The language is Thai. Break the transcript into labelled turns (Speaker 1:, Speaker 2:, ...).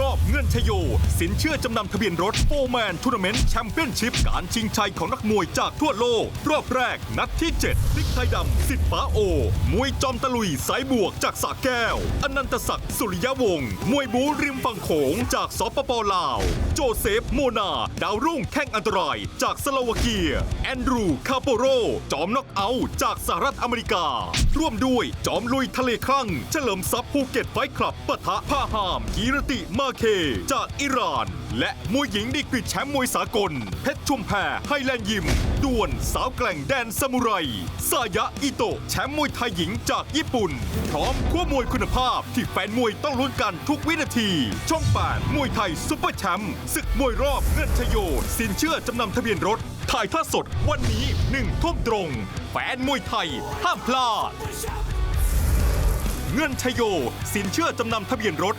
Speaker 1: รอบเงินชโย สินเชื่อจำนำทะเบียนรถโฟแมนทัวร์นาเมนต์แชมเปี้ยนชิพการชิงชัยของนักมวยจากทั่วโลก รอบแรกนัดที่7พลิกไทยดำสิทธิ์ป้าโอ มวยจอมตะลุยสายบวกจากสาแก้ว อนันตศักดิ์สุริยะวงศ์มวยบูริมฝั่งโขงจากสปปลาว โจเซฟโมนา ดาวรุ่งแข้งอันตราย จากสโลวาเกีย แอนดรูคาโปโร จอมน็อกเอาท์จากสหรัฐอเมริกา ร่วมด้วยจอมลุยทะเลคลั่ง เฉลิมทรัพย์ภูเก็ตไฟคลับปะทะผ้าหามกีรติมาเคจากอิหร่าน และมวยหญิงดีกรีแชมป์มวยสากล เพชรชุมแพไฮแลนด์ยิมดวลสาวแกล่งแดนซามูไรซายะอิโตะแชมป์มวยไทยหญิงจากญี่ปุ่น พร้อมขั้วมวยคุณภาพที่แฟนมวยต้องลุ้นกันทุกวินาที ช่อง8มวยไทยซุปเปอร์แชมป์ศึกมวยรอบเงินชโย สินเชื่อจำนำทะเบียนรถ ถ่ายท่าสดวันนี้หนึ่งทุ่มตรง แฟนมวยไทย ห้ามพลาด เงินชโย สินเชื่อจำนำทะเบียนรถ